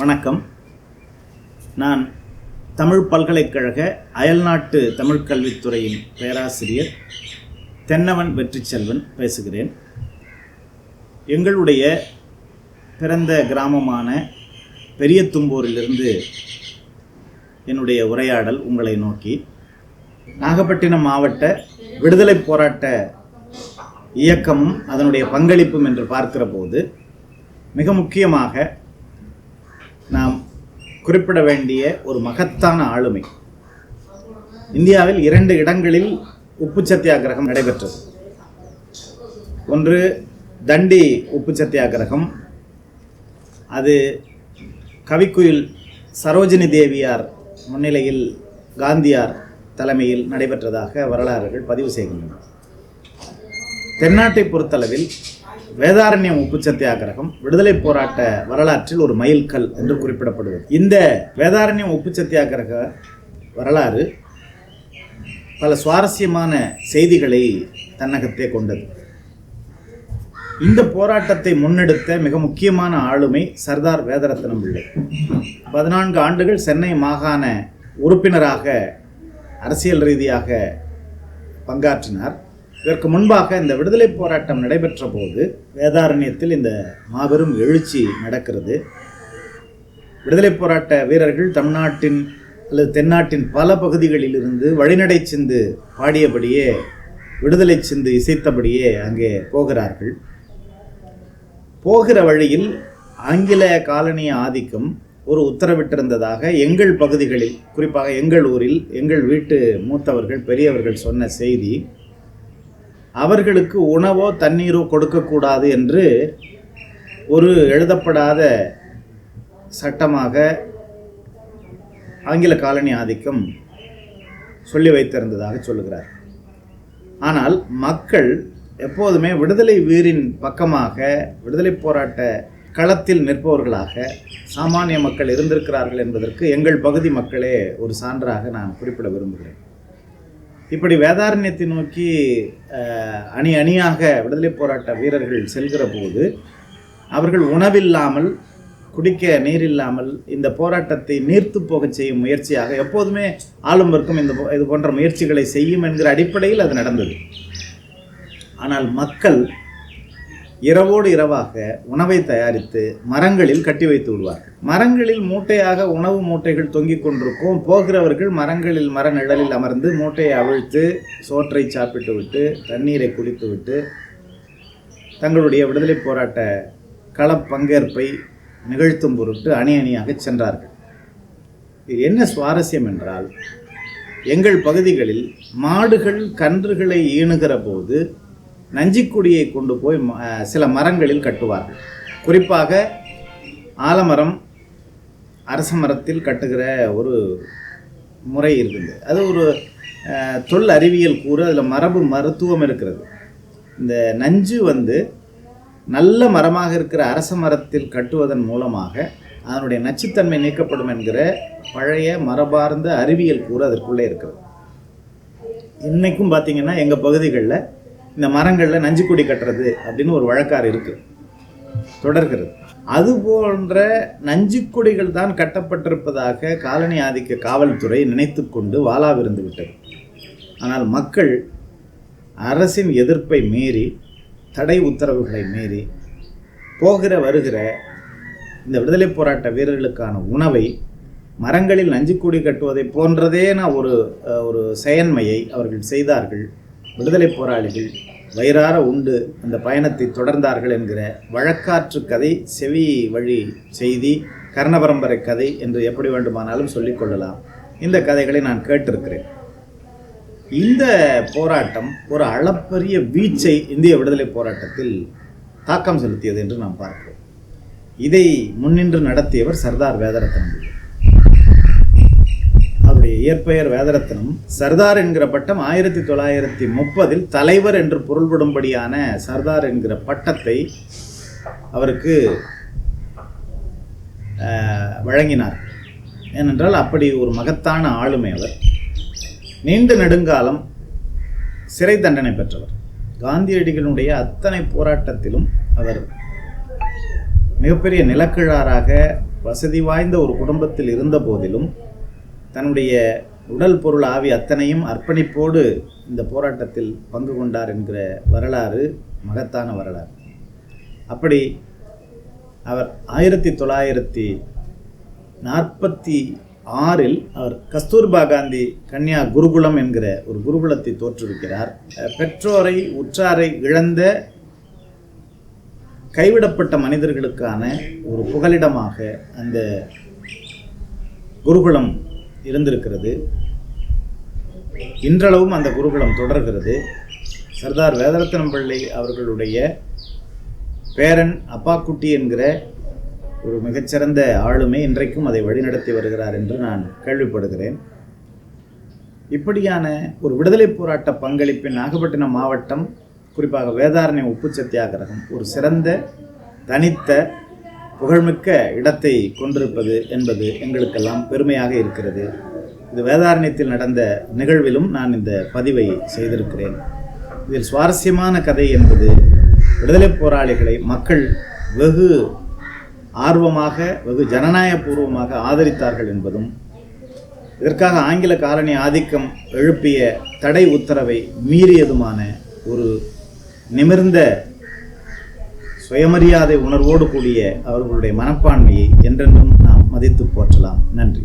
வணக்கம். நான் தமிழ் பல்கலைக்கழக அயல்நாட்டு தமிழ் கல்வித்துறையின் பேராசிரியர் தென்னவன் வெற்றிச்செல்வன் பேசுகிறேன். எங்களுடைய பிறந்த கிராமமான பெரியத்தும்பூரிலிருந்து என்னுடைய உரையாடல் உங்களை நோக்கி நாகப்பட்டினம் மாவட்ட விடுதலை போராட்ட இயக்கமும் அதனுடைய பங்களிப்பும் என்று பார்க்கிற போது மிக முக்கியமாக நாம் குறிப்பிட வேண்டிய ஒரு மகத்தான ஆளுமை. இந்தியாவில் இரண்டு இடங்களில் உப்பு சத்தியாகிரகம் நடைபெற்றது. ஒன்று தண்டி உப்பு சத்தியாகிரகம். அது கவிக்குயில் சரோஜினி தேவியார் முன்னிலையில் காந்தியார் தலைமையில் நடைபெற்றதாக வரலாறுகள் பதிவு செய்கின்றன. தென்னாட்டை பொறுத்தளவில் வேதாரண்யம் உப்பு சத்தியாகிரகம் விடுதலை போராட்ட வரலாற்றில் ஒரு மைல்கல் என்று குறிப்பிடப்படுவது இந்த வேதாரண்யம் உப்பு சத்தியாகிரக வரலாறு பல சுவாரஸ்யமான செய்திகளை தன்னகத்தே கொண்டது. இந்த போராட்டத்தை முன்னெடுத்த மிக முக்கியமான ஆளுமை சர்தார் வேதரத்னம் பிள்ளை பதினான்கு ஆண்டுகள் சென்னை மாகாண உறுப்பினராக அரசியல் ரீதியாக பங்காற்றினார். இதற்கு முன்பாக இந்த விடுதலை போராட்டம் நடைபெற்ற போது வேதாரண்யத்தில் இந்த மாபெரும் எழுச்சி நடக்கிறது. விடுதலை போராட்ட வீரர்கள் தமிழ்நாட்டின் அல்லது தென்னாட்டின் பல பகுதிகளிலிருந்து வழிநடை சிந்து பாடியபடியே விடுதலை சிந்து இசைத்தபடியே அங்கே போகிறார்கள். போகிற வழியில் ஆங்கில காலனிய ஆதிக்கம் ஒரு உத்தரவிட்டிருந்ததாக எங்கள் பகுதிகளில் குறிப்பாக எங்கள் ஊரில் எங்கள் வீட்டு மூத்தவர்கள் பெரியவர்கள் சொன்ன செய்தி. அவர்களுக்கு உணவோ தண்ணீரோ கொடுக்கக்கூடாது என்று ஒரு எழுதப்படாத சட்டமாக ஆங்கில காலனி ஆதிக்கம் சொல்லி வைத்திருந்ததாக சொல்லுகிறார். ஆனால் மக்கள் எப்போதுமே விடுதலை வீரின் பக்கமாக விடுதலை போராட்ட களத்தில் நிற்பவர்களாக சாமானிய மக்கள் இருந்திருக்கிறார்கள் என்பதற்கு எங்கள் பகுதி மக்களே ஒரு சான்றாக நான் குறிப்பிட விரும்புகிறேன். இப்படி வேதாரண்யத்தை நோக்கி அணி அணியாக விடுதலை போராட்ட வீரர்கள் செல்கிற போது அவர்கள் உணவில்லாமல் குடிக்க நீர் இல்லாமல் இந்த போராட்டத்தை நீர்த்து போகச் செய்யும் முயற்சியாக எப்போதுமே ஆளும் வர்க்கம் இந்த போ- இது போன்ற முயற்சிகளை செய்யும் என்கிற அடிப்படையில் அது நடந்தது. ஆனால் மக்கள் இரவோடு இரவாக உணவை தயாரித்து மரங்களில் கட்டி வைத்து விடுவார்கள். மரங்களில் மூட்டையாக உணவு மூட்டைகள் தொங்கிக் கொண்டிருக்கும். போகிறவர்கள் மரங்களில் மர நிழலில் அமர்ந்து மூட்டையை அவிழ்த்து சோற்றை சாப்பிட்டு விட்டு தண்ணீரை குடித்து விட்டு தங்களுடைய விடுதலை போராட்ட களப் பங்கேற்பை நிகழ்த்தும் பொருட்டு அணி அணியாக சென்றார்கள். இது என்ன சுவாரஸ்யம் என்றால் எங்கள் பகுதிகளில் மாடுகள் கன்றுகளை ஈணுகிற போது நஞ்சிக்குடியை கொண்டு போய் சில மரங்களில் கட்டுவார்கள். குறிப்பாக ஆலமரம் அரச மரத்தில் கட்டுகிற ஒரு முறை இருக்குது அது ஒரு தொல் அறிவியல் கூறு. அதில் மரபு மருத்துவம் இருக்கிறது. இந்த நஞ்சு வந்து நல்ல மரமாக இருக்கிற அரச மரத்தில் கட்டுவதன் மூலமாக அதனுடைய நச்சுத்தன்மை நீக்கப்படும் என்கிற பழைய மரபார்ந்த அறிவியல் கூறு அதற்குள்ளே இருக்கிறது. இன்றைக்கும் பார்த்திங்கன்னா எங்கள் பகுதிகளில் இந்த மரங்களில் நஞ்சுக்குடி கட்டுறது அப்படின்னு ஒரு வழக்காறு இருக்குது தொடர்கிறது. அது போன்ற நஞ்சுக்கொடிகள் தான் கட்டப்பட்டிருப்பதாக காலனி ஆதிக்க காவல்துறை நினைத்து கொண்டு வாளாவிருந்து விட்டது. ஆனால் மக்கள் அரசின் எதிர்ப்பை மீறி தடை உத்தரவுகளை மீறி போகிற வருகிற இந்த விடுதலை போராட்ட வீரர்களுக்கான உணவை மரங்களில் நஞ்சுக்கூடி கட்டுவதை போன்றதேன ஒரு ஒரு செயன்மையை அவர்கள் செய்தார்கள். விடுதலை போராளிகள் வயிறார உண்டு அந்த பயணத்தை தொடர்ந்தார்கள் என்கிற வழக்காற்று கதை செவி வழி செய்தி கர்ணபரம்பரை கதை என்று எப்படி வேண்டுமானாலும் சொல்லிக் கொள்ளலாம். இந்த கதைகளை நான் கேட்டிருக்கிறேன். இந்த போராட்டம் ஒரு அளப்பரிய வீச்சை இந்திய விடுதலை போராட்டத்தில் தாக்கம் செலுத்தியது என்று நாம் பார்க்கிறோம். இதை முன்னின்று நடத்தியவர் சர்தார் வேதரத்னம். இயற்பெயர் வேதரத்னம் சர்தார் என்கிற பட்டம் ஆயிரத்தி தொள்ளாயிரத்தி முப்பதில் தலைவர் என்று பொருள்படும்படியான சர்தார் என்கிற பட்டத்தை அவருக்கு வழங்கினார். ஏனென்றால் அப்படி ஒரு மகத்தான ஆளுமை அவர். நீண்ட நெடுங்காலம் சிறை தண்டனை பெற்றவர். காந்தியடிகளுடைய அத்தனை போராட்டத்திலும் அவர் மிகப்பெரிய நிலக்கிழாராக வசதி வாய்ந்த ஒரு குடும்பத்தில் இருந்த போதிலும் தன்னுடைய உடல் பொருள் ஆவி அத்தனையும் அர்ப்பணிப்போடு இந்த போராட்டத்தில் பங்கு கொண்டார் என்கிற வரலாறு மகத்தான வரலாறு. அப்படி அவர் ஆயிரத்தி தொள்ளாயிரத்தி நாற்பத்தி ஆறில் அவர் கஸ்தூர்பா காந்தி கன்யா குருகுலம் என்கிற ஒரு குருகுலத்தை தோற்றுவிக்கிறார். பெற்றோரை உற்றாரை இழந்த கைவிடப்பட்ட மனிதர்களுக்கான ஒரு புகலிடமாக அந்த குருகுலம் இருந்திருக்கிறது. இன்றளவும் அந்த குருகுலம் தொடர்கிறது. சர்தார் வேதரத்னம் பிள்ளை அவர்களுடைய பேரன் அப்பாக்குட்டி என்கிற ஒரு மிகச்சிறந்த ஆளுமை இன்றைக்கும் அதை வழிநடத்தி வருகிறார் என்று நான் கேள்விப்படுகிறேன். இப்படியான ஒரு விடுதலை போராட்ட பங்களிப்பின் நாகப்பட்டினம் மாவட்டம் குறிப்பாக வேதாரண்யம் உப்பு சத்தியாகிரகம் ஒரு சிறந்த தனித்த புகழ்மிக்க இடத்தை கொண்டிருப்பது என்பது எங்களுக்கெல்லாம் பெருமையாக இருக்கிறது. இது வேதாரண்யத்தில் நடந்த நிகழ்விலும் நான் இந்த பதிவை செய்திருக்கிறேன். இதில் சுவாரஸ்யமான கதை என்பது விடுதலை போராளிகளை மக்கள் வெகு ஆர்வமாக வெகு ஜனநாயகபூர்வமாக ஆதரித்தார்கள் என்பதும் இதற்காக ஆங்கில காலனி ஆதிக்கம் எழுப்பிய தடை உத்தரவை மீறியதுமான ஒரு நிமிர்ந்த சுயமரியாதை உணர்வோடு கூடிய அவர்களுடைய மனப்பான்மையை என்றென்றும் நாம் மதித்து போற்றலாம். நன்றி.